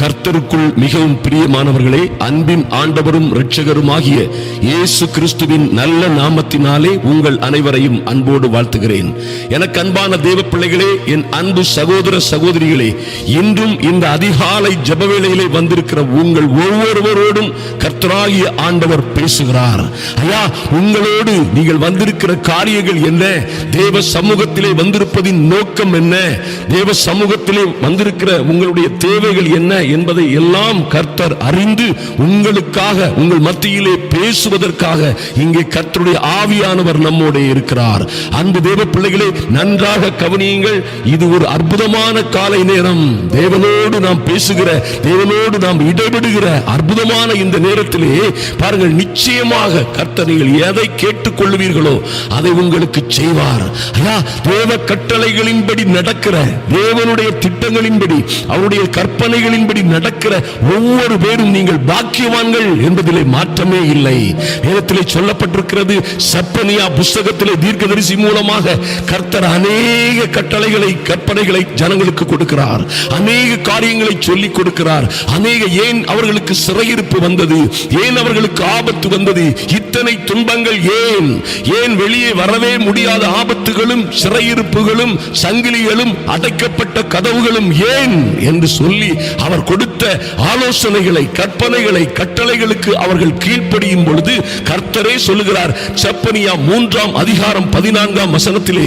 கர்த்தருக்குள் மிகவும் பிரியமானவர்களே அன்பின் ஆண்டவரும் இரட்சகருமாகிய இயேசு கிறிஸ்துவின் நல்ல நாமத்தினாலே உங்கள் அனைவரையும் அன்போடு வாழ்த்துகிறேன். எனக்கு அன்பான தேவ பிள்ளைகளே என் அன்பு சகோதர சகோதரிகளே இன்றும் இந்த அதிகாலை ஜெபவேளையிலே வந்திருக்கிற உங்கள் ஒவ்வொருவரோடும் கர்த்தராகிய ஆண்டவர் பேசுகிறார். ஐயா உங்களோடு நீங்கள் வந்திருக்கிற காரியங்கள் என்ன? தேவ சமூகத்திலே வந்திருப்பதின் நோக்கம் என்ன? தேவ சமூகத்திலே வந்திருக்கிற உங்களுடைய தேவைகள் என்ன? என்பதை எல்லாம் கர்த்தர் அறிந்து உங்களுக்காக உங்கள் மத்தியிலே பேசுவதற்காக இங்கே கர்த்தருடைய ஆவியானவர் நம்மோட இருக்கிறார். அன்பு தேவ பிள்ளைகளே நன்றாக கவனியுங்கள். இது ஒரு அற்புதமான காலை நேரம். தேவனோடு நாம் பேசுகிற தேவனோடு நாம் இடைபெடுகிற அற்புதமான இந்த நேரத்திலே பாருங்கள் நிச்சயமாக கர்த்தர் நீங்கள் எதை கேட்டுக்கொள்வீர்களோ அதை உங்களுக்கு செய்வார். ஐயா தேவ கட்டளைகளின்படி நடக்கிற தேவனுடைய திட்டங்களின்படி அவருடைய கற்பனைகளின்படி அப்படி நடக்கிற ஒவ்வொரு பேரும் நீங்கள் பாக்கியவான்கள் என்பதிலே மாற்றமே இல்லை. வேதத்திலே சொல்லப்பட்டிருக்கிறது சப்பனியா புஸ்தகத்திலே தீர்க்கதரிசி மூலமாக கர்த்தர் அநேக கட்டளைகளை கற்பனைகளை ஜனங்களுக்கு கொடுக்கிறார். அநேக காரியங்களை சொல்லிக் கொடுக்கிறார். அநேக ஏன் அவர்களுக்கு சிறையிருப்பு வந்தது? ஏன் அவர்களுக்கு ஆபத்து வந்தது? இத்தனை துன்பங்கள் ஏன்? ஏன் வெளியே வரவே முடியாத ஆபத்துகளும் சிறையிருப்புகளும் சங்கிலிகளும் அடைக்கப்பட்ட கதவுகளும் ஏன்? என்று சொல்லி அவர் அவர் கொடுத்த ஆலோசனைகளை கற்பனைகளை கட்டளைகளுக்கு அவர்கள் கீழ்ப்படியும் பொழுது கர்த்தரே சொல்லுகிறார் செப்பனியா மூன்றாம் அதிகாரம் பதினான்காம் வசனத்திலே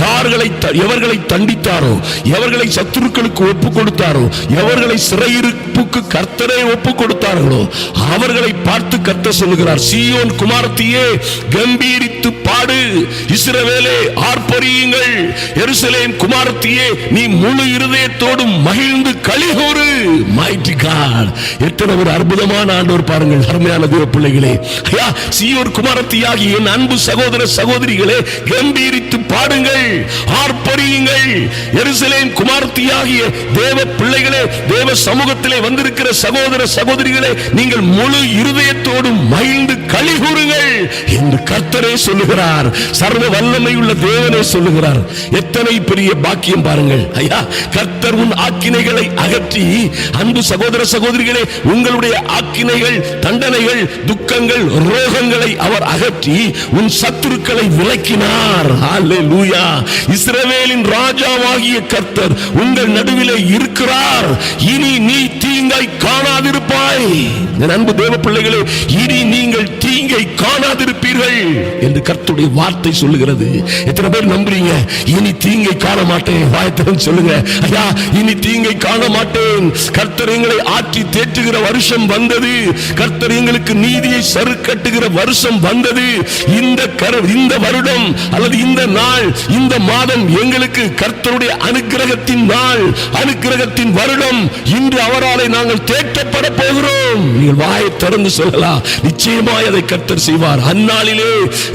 யார்களை எவர்களை தண்டித்தாரோ எவர்களை சத்துருக்களுக்கு ஒப்பு கொடுத்தாரோ எவர்களை சிறையிருப்புக்கு கர்த்தரே ஒப்பு கொடுத்தார்களோ அவர்களை பார்த்து கர்த்தர் சொல்லுகிறார் சியோன் குமாரத்தியே கம்பீரித்து பாடு இஸ்ரவேலே ஆர்ப்பரியுங்கள் எருசலேம் குமாரத்தியே நீ முழு இருதயத்தோடும் மகிழ்ந்து கழிகூறு மைட்டி காட் எத்தனை ஒரு அற்புதமான ஆண்டவர் பாருங்கள் அருமையான தேவ பிள்ளைகளே. ஐயா சீயோர் குமாரத்தியாகி என் அன்பு சகோதர சகோதரிகளே கம்பீரித்து பாடுங்கள் ஆர்ப்பரியுங்கள். எருசலேம் குமாரத்தியாகிய தேவ பிள்ளைகளே தேவ சமூகத்திலே வந்திருக்கிற சகோதர சகோதரிகளே நீங்கள் முழு இருதயத்தோடும் மகிழ்ந்து களி கூறுங்கள் என்று கர்த்தரே சொல்லுகிறார். சர்வ வல்லமை உள்ள தேவனே சொல்லுகிறார். எத்தனை பெரிய பாக்கியம் பாருங்கள். ஐயா கர்த்தர் உன் ஆக்கினைகளை அகற்றி அன்பு சகோதர சகோதரிகளே உங்களுடைய ஆக்கினைகள் தண்டனைகள் துக்கங்கள் ரோகங்களை அவர் அகற்றி உன் சத்துருக்களை விளக்கினார் இஸ்ரவேலின் ராஜாவாகிய கர்த்தர் உங்கள் நடுவிலே இருக்கிறார். இனி நீ தீங்கை காணாதிருப்பாய். அன்பு தேவ பிள்ளைகளே இனி நீங்கள் தீங்கை காணாதிருப்பீர்கள் என்று கர்த்துடைய வார்த்தை சொல்லுகிறது. எத்தனை பேர் நம்புறீங்க? இனி தீங்கை காண மாட்டேன் வாயத்திரம் சொல்லுங்க. ஐயா இனி தீங்கை காண மாட்டேன் கர்த்தர் எங்களை ஆற்றி தேற்றுகிற வருஷம் வந்தது. கர்த்தர் எங்களுக்கு நீதியை சருக்கட்டுகிற வருஷம் வந்தது. இந்த கரு இந்த வருடம் அல்லது இந்த நாள் இந்த மாதம் எங்களுக்கு கர்த்தருடைய அனுக்கிரகத்தின் நாள் அனுக்கிரகத்தின் வருடம். இன்று அவரால் நாங்கள் தேற்றப்பட போகிறோம். நீங்கள் வாயை திறந்து சொல்லலாம். நிச்சயமாய் அதை கர்த்தர் செய்வார். அந்நாளிலே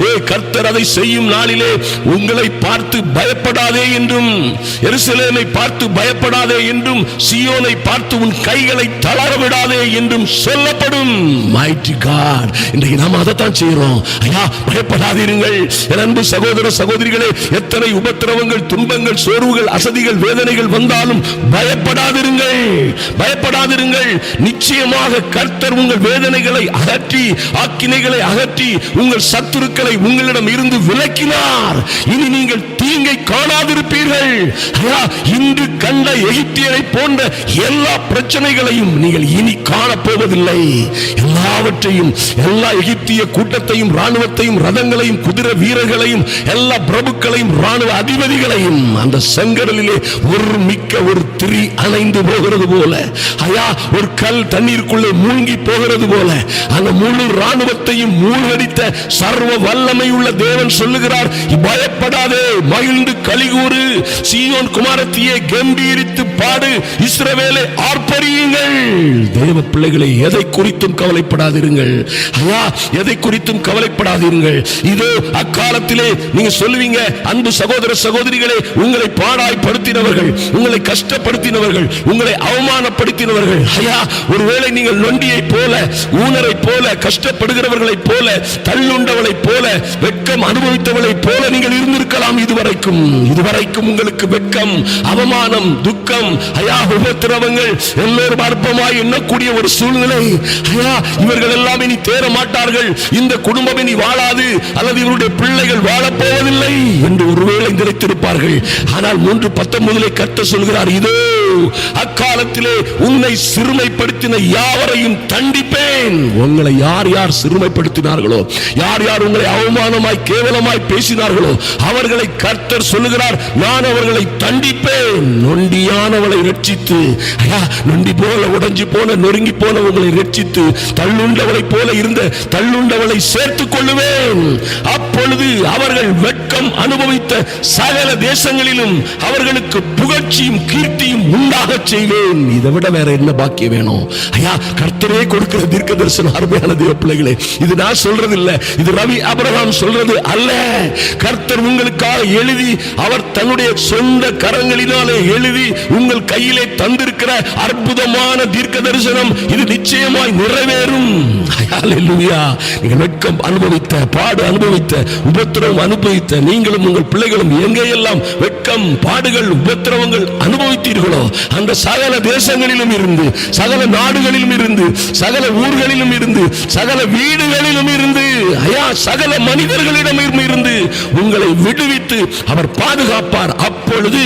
ஏ கர்த்தர் அதை செய்யும் நாளிலே உங்களை பார்த்து பயப்படாதே என்றும் எருசலேமை பார்த்து பயப்படாதே என்றும் சியோனை பார்த்து உன் கைகளை தளர விடாதே என்றும் சொல்லப்படும். மைட்டி காட் இன்றைக்கு நாம் அதைத்தான் செய்கிறோம். ஐயா பயப்படாதீர்கள் என் அன்பு சகோதர சகோதரிகளே எத்தனை உபத்திரவங்கள் துன்பங்கள் சோர்வுகள் அசதிகள் வேதனைகள் வந்தாலும் பயப்படாதிருங்கள். பயப்பட பயப்படாதிருங்கள் நிச்சயமாக கர்த்தர் உங்கள் வேதனைகளை அகற்றி ஆக்கினைகளை அகற்றி உங்கள் சத்துருக்களை உங்களிடம் இருந்து விலக்கினார். இனி நீங்கள் தீங்கை காணாதிருப்பீர்கள். இன்று கண்ட எகிப்தியரை போன்ற எல்லா பிரச்சனைகளையும் நீங்கள் இனி காணப்போவதில்லை. எல்லாவற்றையும் எல்லா எகிப்திய கூட்டத்தையும் ராணுவத்தையும் ரதங்களையும் குதிரை வீரர்களையும் எல்லா பிரபுக்களையும் ராணுவ அதிபதிகளையும் அந்த செங்கடலிலே ஒரு மிக்க ஒரு திரி அணைந்து போகிறது போல. ஆயா ஒரு கல் தண்ணீருக்குள்ளே மூழ்கி போகிறது போல அந்த முழு ராணுவத்தையும் மூழ்கடித்த சர்வ வல்லமை உள்ள தேவன் சொல்லுகிறார் பயப்படாதே மகிழ்ந்து கலிகூறு சீயோன் குமாரத்தியே கம்பீரித்து பாடு இஸ்ரவேலை ஆர்ப்பரியுங்கள். தேவ பிள்ளைகளை எதை குறித்தும் கவலைப்படாதிருங்கள். ஐயா எதை குறித்தும் கவலைப்படாதிருங்கள். இதோ அக்காலத்திலே நீங்க சொல்லுவீங்க அன்பு சகோதர சகோதரிகளே உங்களை பாடாய்படுத்தினவர்கள் உங்களை கஷ்டப்படுத்தினவர்கள் உங்களை அவமானப்படுத்தினவர்கள் இருக்கிறவர்கள் ஐயா ஒருவேளை நீங்கள் நொண்டியை போல ஊனரை போல கஷ்டப்படுகிறவர்களைப் போல தள்ளுண்டவளை போல வெட்கம் அனுபவித்தவளை போல நீங்கள் இருந்திருக்கலாம் இதுவரைக்கும். இதுவரைக்கும் உங்களுக்கு வெட்கம் அவமானம் துக்கம் ஐயா உபத்திரவங்கள் எல்லோரும் அற்பமாய் எண்ணக்கூடிய ஒரு சூழ்நிலை. ஐயா இவர்கள் எல்லாம் இனி தேர மாட்டார்கள். இந்த குடும்பம் இனி வாழாது. அல்லது இவருடைய பிள்ளைகள் வாழப்போவதில்லை என்று ஒருவேளை நினைத்திருப்பார்கள். ஆனால் மூன்று பத்தொன்பதிலே கத்த சொல்கிறார் இதோ அக்காலத்திலே உன் உன்னை சிறுமைப்படுத்தின யாவரையும் தண்டிப்பேன். உங்களை யார் யார் சிறுமைப்படுத்தினார்களோ யார் யார் உங்களை அவமானமாய் கேவலமாய் பேசினார்களோ அவர்களை கர்த்தர் சொல்லுகிறார் நான் அவர்களை தண்டிப்பேன். நொண்டியானவளை ரட்சித்து ஐயா நொண்டி போல உடஞ்சி போன நொறுங்கி போன உங்களை ரட்சித்து தள்ளுண்டவளை போல இருந்த தள்ளுண்டவளை சேர்த்துக் கொள்ளுவேன். அப்பொழுது அவர்கள் வெட்கம் அனுபவித்த சகல தேசங்களிலும் அவர்களுக்கு புகழ்ச்சியும் கீர்த்தியும் உண்டாக செய்வேன். இதை விட வேற என்ன பாக்கியம் வேணும்? ஐயா கர்த்தரே கொடுக்கிற தீர்க்க தரிசனம் அருமையான தேவ பிள்ளைகளே இது நான் சொல்றது இல்ல இது ரவி அபரகாம் சொல்றது அல்ல. கர்த்தர் உங்களுக்காக எழுதி அவர் தன்னுடைய சொந்த கரங்களினாலே எழுதி உங்கள் கையிலே தந்திருக்கிற அற்புதமான தீர்க்க தரிசனம் இது நிச்சயமாய் நிறைவேறும். நீங்கள் வெட்கம் அனுபவித்த பாடு அனுபவித்த உபத்திரவம் அனுபவித்த நீங்களும் உங்கள் பிள்ளைகளும் எங்கேயெல்லாம் வெட்கம் பாடுகள் உபத்திரவங்கள் அனுபவித்தீர்களோ அந்த சகல தேசங்களிலும் இருந்து சகல நாடுகளிலும் இருந்து சகல ஊர்களிலும் இருந்து சகல வீடுகளிலும் இருந்து ஐயா சகல மனிதர்களிடம் இருந்து உங்களை விடுவித்து அவர் பாதுகாப்பார். அப்பொழுது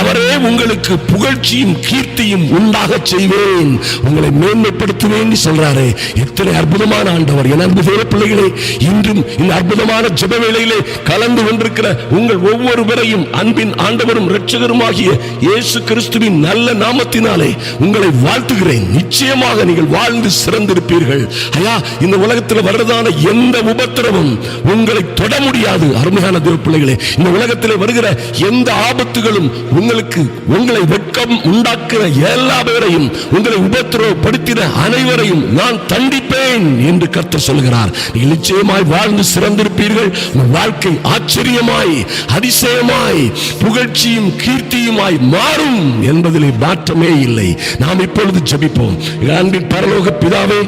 அவரே உங்களுக்கு புகழ்ச்சியும் கீர்த்தியும் உண்டாக செய்வேன். உங்களை மேன்மைப்படுத்துவேன் சொல்றாரு. எத்தனை அற்புதமான ஆண்டவர். என் அன்பு பிள்ளைகளே இன்றும் இந்த அற்புதமான ஜெப வேளையிலே கலந்து கொண்டிருக்கிற உங்கள் ஒவ்வொருவரையும் அன்பின் ஆண்டவரும் இரட்சகருமாகிய இயேசு கிறிஸ்துவின் நல்ல நாமத்தினாலே உங்களை வாழ்த்துகிறேன். நிச்சயமாக நீங்கள் வாழ்ந்து சிறந்திருப்பீர்கள். ஐயா இந்த உலகத்தில் வர்றதான எந்த உபத்திரமும் உங்களை தொட முடியாது. அருமையான தேவ பிள்ளைகளே இந்த உலகத்தில் வருகிற எந்த ஆபத்துகளும் உங்களுக்கு உங்களை வெட்கம் உண்டாக்குற எல்லா பேரையும் உங்களை உபத்திரவப்படுத்தின அனைவரையும் நான் தண்டிப்பேன் என்று கர்த்தர் சொல்கிறார். நீங்கள் நிச்சயமாய் வாழ்ந்து சிறந்திருப்பீர்கள். உங்கள் வாழ்க்கை ஆச்சரியமாய் அதிசயமாய் புகழ்ச்சியும் கீர்த்தியுமாய் மாறும் என்பதிலே மாற்றமே இல்லை. நாம் இப்பொழுது ஜபிப்போம். அன்பின் பரலோக பிதாவே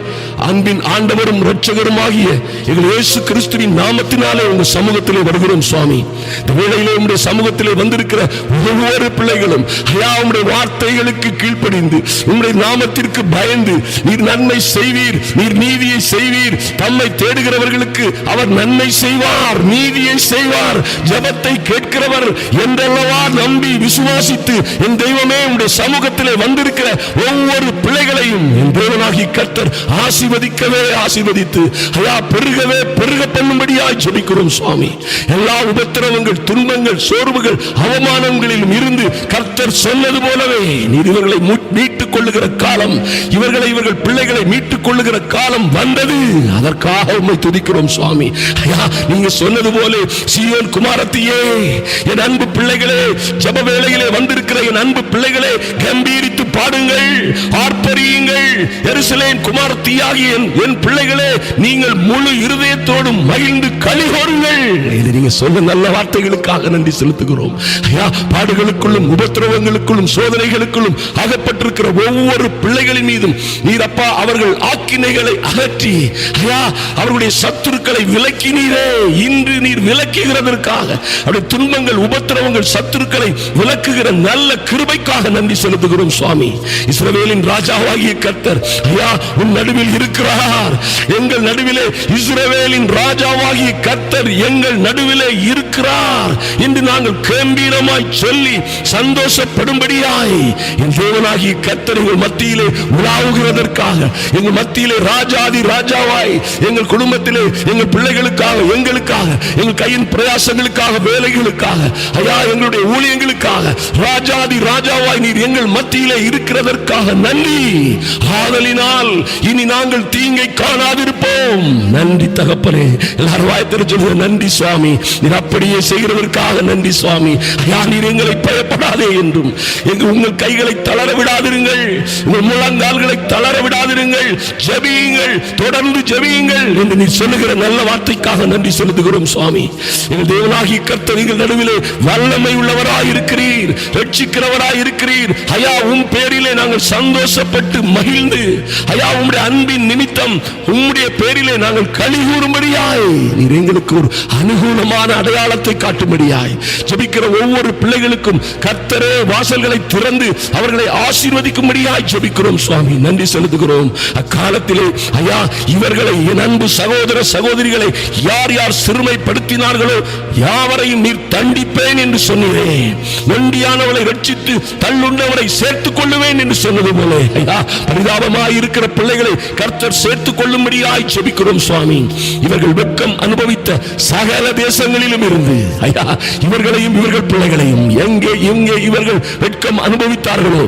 அன்பின் ஆண்டவரும் இரட்சகருமாகிய எங்கள் இயேசு கிறிஸ்துவின் நாமத்தினாலே உங்கள் சமூகத்திலே வருகிறோம் சுவாமி. இந்த வேளையிலே உங்களுடைய சமூகத்திலே வந்திருக்கிற ஒவ்வொரு பிள்ளைகளும் ஐயா உம்முடைய வார்த்தைகளுக்கு கீழ்ப்படிந்து உம்முடைய நாமத்திற்கு பயந்து நீர் நன்மை செய்வீர் நீர் நீதியை செய்வீர். தம்மை தேடுகிறவர்களுக்கு அவர் நன்மை செய்வார் நீதியை செய்வார். ஜபத்தை கேட்கிறவர் என்றல்லவா நம்பி விசுவாசித்து என் தெய்வமே உடைய சமூகத்திலே வந்திருக்கிற ஒவ்வொரு பிள்ளைகளையும் என் தேவனாகி கர்த்தர் ஆசிர்வதிக்கவே ஆசிர்வதித்து ஐயா பெருகவே பெருக பண்ணும்படியாய் ஜெபிக்கிறோம் சுவாமி. எல்லா உபத்திரவங்கள் துன்பங்கள் சோர்வுகள் அவமானங்களிலும் இருந்து என்று கர்த்தர் சொன்னது போலவே. நீர் இவர்களை மீட்டுக் கொள்ளுகிற காலம் இவர்களை இவர்கள் பிள்ளைகளை மீட்டுக் கொள்ளுகிற காலம் வந்தது. அதற்காக உண்மை துதிக்கிறோம் சுவாமி. ஐயா நீங்க சொன்னது போல சீயோன் குமாரத்தையே என் அன்பு பிள்ளைகளே ஜப வேளையிலே வந்திருக்கிற என் அன்பு பிள்ளைகளே கம்பீரித்து பாடுங்கள் ஆர்ப்பரியுங்கள். எருசலேம் குமாரத்தியாகிய என் பிள்ளைகளே நீங்கள் முழு இருதயத்தோடும் மகிழ்ந்து கலிகோருங்கள் இது நீங்க சொன்ன நல்ல வார்த்தைகளுக்காக நன்றி செலுத்துகிறோம். ஐயா பாடுகளுக்கு பாடுகளுக்குள்ளும் உபத்திரவங்களுக்குள்ளும் சோதனைகளுக்குள்ளும் அகப்பட்டிருக்கிற ஒவ்வொரு பிள்ளைகளின் மீதும் நீர் அப்பா அவர்கள் ஆக்கினைகளை அகற்றி ஐயா அவர்களுடைய சத்துருக்களை விலக்கினீரே இன்று நீர் விலக்குகிறதற்காக அப்படி துன்பங்கள் உபத்திரவங்கள் சத்துருக்களை விலக்குகிற நல்ல கிருபைக்காக நன்றி செலுத்துகிறோம் சுவாமி. இஸ்ரவேலின் ராஜாவாகிய கர்த்தர் ஐயா உன் நடுவில் இருக்கிறார். எங்கள் நடுவிலே இஸ்ரவேலின் ராஜாவாகிய கர்த்தர் எங்கள் நடுவிலே இருக்கிறார். என்று நாங்கள் கேம்பீரமாய் சொல்லி சந்தோஷப்படும்படியாய் என் தேவனாகிய கர்த்தர் எங்கள் மத்தியிலே உலாவுகிறதற்காக எங்கள் மத்தியிலே ராஜாதி ராஜாவாய் எங்கள் குடும்பத்திலே எங்கள் பிள்ளைகளுக்காக எங்களுக்காக எங்கள் கையின் பிரயாசங்களுக்காக வேலைகளுக்காக ஐயா எங்களுடைய ஊழியங்களுக்காக ராஜாதி ராஜாவாய் நீர் எங்கள் மத்தியிலே இருக்கிறதற்காக நன்றி. ஆதலினால் இனி நாங்கள் தீங்கை காணாதிருப்போம். நன்றி தகப்பனே எல்லாரும் வாய்த்திரு சொல்லுங்க நன்றி சுவாமி. நீர் அப்படியே செய்கிறதற்காக நன்றி சுவாமி. ஐயா நீர் எங்களை பயப்படாதே என்றும் எங்கள் உங்கள் கைகளை தளர விடாதிருங்கள் உங்கள் முழங்கால்களை தளர விடாதிருங்கள் ஜெபியுங்கள் தொடர்ந்து ஜெபியுங்கள் என்று நீ சொல்லுகிற நல்ல வார்த்தைக்காக நன்றி செலுத்துகிறோம் சுவாமி. எங்கள் தேவனாகி கர்த்தர் நீங்கள் நடுவிலே வல்லமை உள்ளவராய் இருக்கிறீர் ரட்சிக்கிறவராய் இருக்கிறீர். ஐயா உம் பேரிலே நாங்கள் சந்தோஷப்பட்டு மகிழ்ந்து ஐயா உம்முடைய அன்பின் நிமித்தம் உம்முடைய பேரிலே நாங்கள் களி கூறும்படியாய். நீர் எங்களுக்கு ஒரு அனுகூலமான அடையாளத்தை காட்டும்படியாய். ஜபிக்கிற ஒவ்வொரு பிள்ளைகளுக்கும் கர்த்தரே வாசல்களை திறந்து அவர்களை ஆசீர்வதிக்கும்படியாய் ஜபிக்கிறோம் சுவாமி. நன்றி செலுத்துகிறோம். அக்காலத்திலே ஐயா இவர்களை என் அன்பு சகோதர சகோதரிகளை யார் யார் சிறுமைப்படுத்தினார்களோ யாவரையும் நீர் தண்டிப்பேன் என்று சொன்னீரே நொண்டியானவளை ரட்சித்து தள்ளுண்டவரை சேர்த்துக் கொள்ளுவேன் என்று சொன்னது போல. ஐயா பரிதாபமாய் இருக்கிற பிள்ளைகளை கர்த்தர் சேர்த்துக் கொள்ளும்படியாய் செபிக்கிறோம் சுவாமி. இவர்கள் வெட்கம் அனுபவித்த சகல தேசங்களிலும் இருந்து. ஐயா இவர்களையும் இவர்கள் பிள்ளைகளையும் எங்கே எங்கே இவர்கள் வெட்கம் அனுபவித்தார்களோ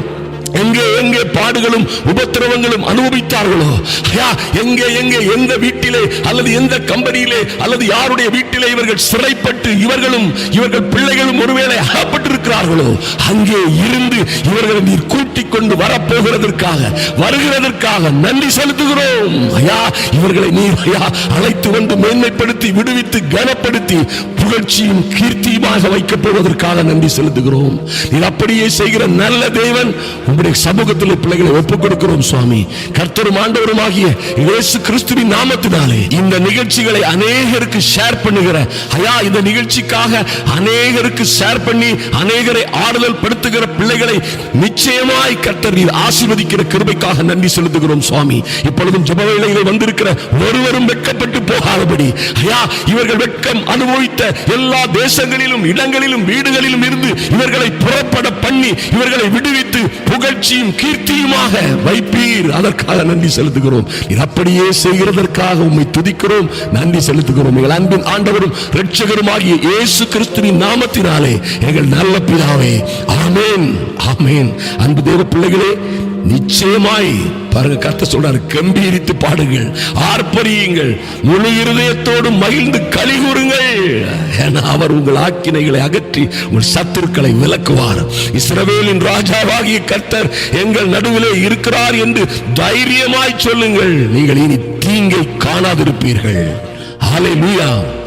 எங்கே எங்கே பாடுகளும் உபத்திரவங்களும் அனுபவித்தார்களோ? ஐயா எங்கே எங்கே எந்த வீட்டிலே அல்லது எந்த கம்பெனியிலே அல்லது யாருடைய வீட்டிலே இவர்கள் சிறைப்பட்டு இவர்களும் இவர்கள் பிள்ளைகளும் ஒருவேளை அகப்பட்டிருக்கிறார்களோ? அங்கே இருந்து இவர்களை நீர் கூட்டிக் கொண்டு வரப்போகிறதற்காக வருகிறதற்காக நன்றி செலுத்துகிறோம். ஐயா இவர்களை நீர் ஐயா அழைத்து வந்து மேன்மைப்படுத்தி விடுவித்து கனப்படுத்தி புகழ்ச்சியும் கீர்த்தியுமாக வைக்கப்படுவதற்காக நன்றி செலுத்துகிறோம். நீர் அப்படியே செய்கிற நல்ல தேவன் உங்களுடைய சமூகத்தில் பிள்ளைகளை ஒப்புக் கொடுக்கிறோம் சுவாமி. கர்த்தரும் ஆண்டவரும் ஆகிய இயேசு கிறிஸ்துவின் நாமத்தினாலே இந்த நிகழ்ச்சிகளை அநேகருக்கு ஷேர் பண்ணுகிற ஐயா இந்த நிகழ்ச்சிக்காக அநேகருக்கு ஷேர் பண்ணி அநேகரை ஆறுதல் படுத்துகிற பிள்ளைகளை நிச்சயமாய் கர்த்தர் நீர் ஆசீர்வதிக்கிற கிருபைக்காக நன்றி செலுத்துகிறோம் சுவாமி. இப்பொழுதும் ஜப வேளையிலே வந்திருக்கிற ஒருவரும் வெட்கப்பட்டு போகாதபடி ஐயா இவர்கள் வெட்கம் அனுபவித்த எல்லா தேசங்களிலும் இடங்களிலும் வீடுகளிலும் இருந்து இவர்களை புறப்பட பண்ணி இவர்களை விடுவித்து புகழ்ச்சியும் கீர்த்தியுமாக வைப்பீர். அதற்காக நன்றி செலுத்துகிறோம். அப்படியே செய்கிறதற்காக உம்மை துதிக்கிறோம். நன்றி செலுத்துகிறோம். எங்கள் அன்பின் ஆண்டவரும் இரட்சகருமாகிய இயேசு கிறிஸ்துவின் நாமத்தினாலே எங்கள் நல்ல பிதாவே. ஆமேன். ஆமேன். அன்பு தேவ பிள்ளைகளே நிச்சயமாய் பாருங்க கத்த சொல்றாரு கம்பீரித்து பாடுங்கள் ஆர்ப்பரியுங்கள் முழு இருதயத்தோடு மகிழ்ந்து களி கூறுங்கள் ஏன்னா அவர் உங்கள் ஆக்கினைகளை அகற்றி உங்கள் சத்துருக்களை விளக்குவார். இஸ்ரவேலின் ராஜாவாகிய கர்த்தர் எங்கள் நடுவிலே இருக்கிறார் என்று தைரியமாய் சொல்லுங்கள். நீங்கள் இனி தீங்கை காணாதிருப்பீர்கள். ஹalleluya.